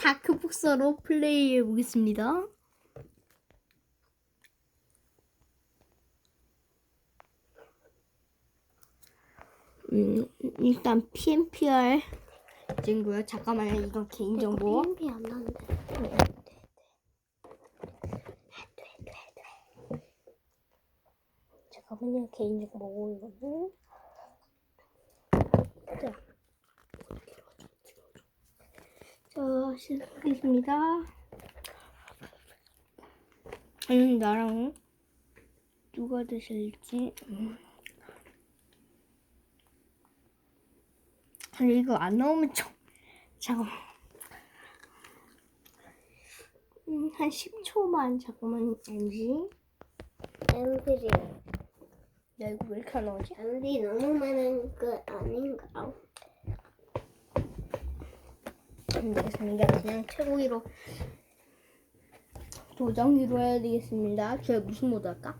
다크복서로 플레이해 보겠습니다. 음, 일단 PNPR 친구요. 잠깐만요. 이건 개인정보. 비안 나는데. 잠깐만요. 개인정보 이거는. 자, 자 시작하겠습니다. 음, 나랑 누가 되실지. 음. 아니 이거 안 나오면 좀 잠깐만. 음, 한 10초만 잠깐만 MG. 엠들이 야 이거 왜 이렇게 안 나오지? 엠들이 너무 많은 거 아닌가? 안 되겠습니다. 그냥 최고위로 도정위로 해야 되겠습니다. 저희 무슨 모드 할까?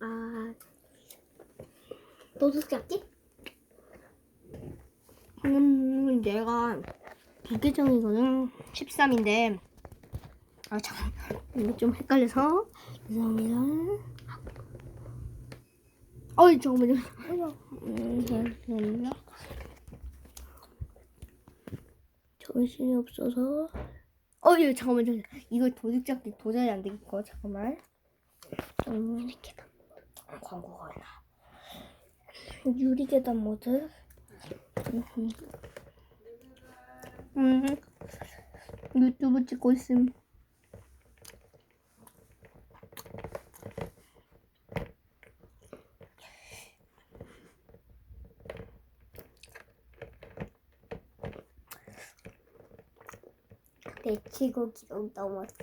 아 도둑 잡기? 음, 내가 부계정이거든. 13인데. 아, 잠깐. 이거 좀 헷갈려서. 죄송합니다. 어이, 잠깐만요. 음, 죄송합니다. 정신이 없어서. 어이, 잠깐만, 잠깐만. 이거 도둑잡기 도전이 안 되겠고, 잠깐만. 음, 유리계단 모드. 광고가 나. 유리 계단 모드. 음, 유튜브 찍고 있음. 내 최고 기록 넘었어.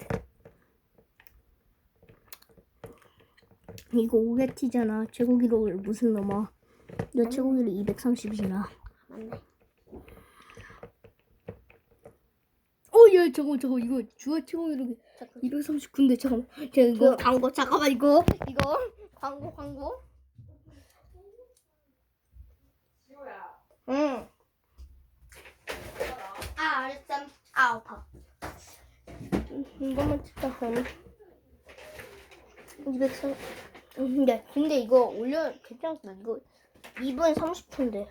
이거 5개티잖아. 최고 기록을 무슨 넘어? 너 최고 기록 230이잖아. 맞네. 어, 야, 저거, 저거, 이거 주어 최고 기록이 239인데, 잠깐만. 저 이거 광고, 잠깐만, 이거, 이거, 광고, 광고. 응. 아 알았어. 아 아파. 이것만 찍다 보니 203 근데 근데 이거 올려 괜찮다 이거 2분 30초인데.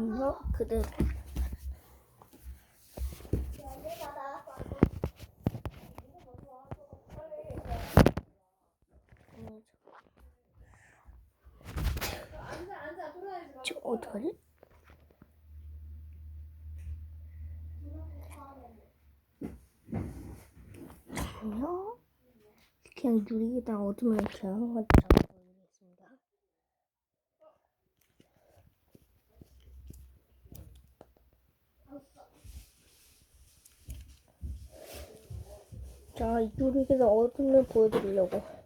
이거 그대로 저 어떡하지? 잠깐만요. 그냥 누리기다 그냥 한번 잡아보겠습니다. 자, 이 누리기다 얻으면 보여드리려고.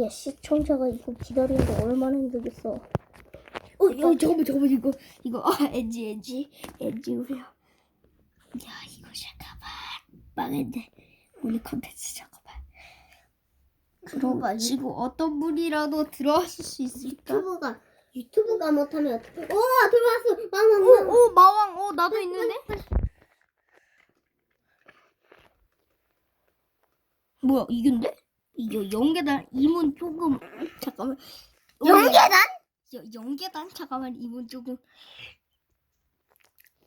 야, 시청자가 이거 기다리는데 얼마나 힘들겠어. 어, 야, 잠깐만, 잠깐만, 이거, 이거, 아, 엔지, 엔지, 엔지, 우려. 야, 이거 잠깐만. 망했네. 우리 컨텐츠 잠깐만. 그러가지고 어떤 분이라도 들어왔을 수 있을까? 유튜브가 유튜브가 못하면 어떡해? 오 들어왔어. 마마 어, 마마. 어, 마왕, 어, 나도 있는데? 뭐야, 이건데? 이거 연계단 이문 조금, 잠깐만. 어, 연계단? 여, 연계단? 잠깐만, 이문 조금.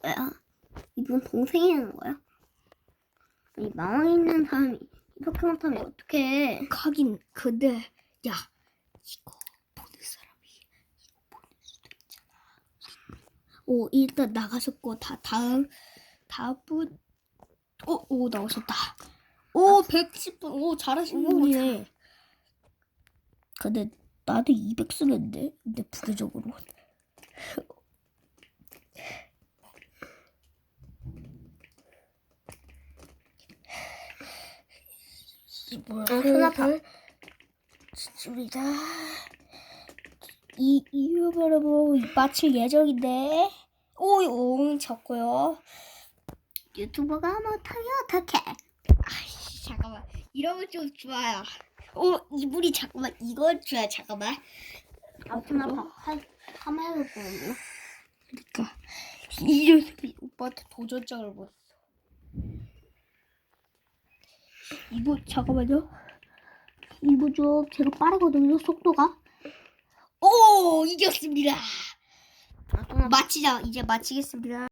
뭐야? 이분 동생이라는 거야? 이망 있는 사람이 이렇게 못하면 어떡해? 하긴, 근데, 야, 이거 보는 사람이, 이거 보는 수도 있잖아. 오, 일단 나가셨고, 다, 다음, 다음 분, 오, 오, 나오셨다. 오, 110분, 오, 잘하신 오, 분이네. 근데, 나도 200 쓰겠는데? 근데 부계적으로. 아, 손 아파. 좋습니다. 이, 이유 바로 마칠 예정인데. 오, 오, 적고요. 유튜버가 못하면 어떡해? 아이씨 잠깐만 이러면 좀 좋아요. 어 이불이 잠깐만 이거 줘야 잠깐만. 아무튼 나 봐- 할- 한번 해볼 거거든요. 그러니까 이 녀석이 오빠한테 도전장을 못. 이거 잠깐만요. 이거 좀 제가 빠르거든요 속도가. 오 이겼습니다. 아, 마치자 이제 마치겠습니다.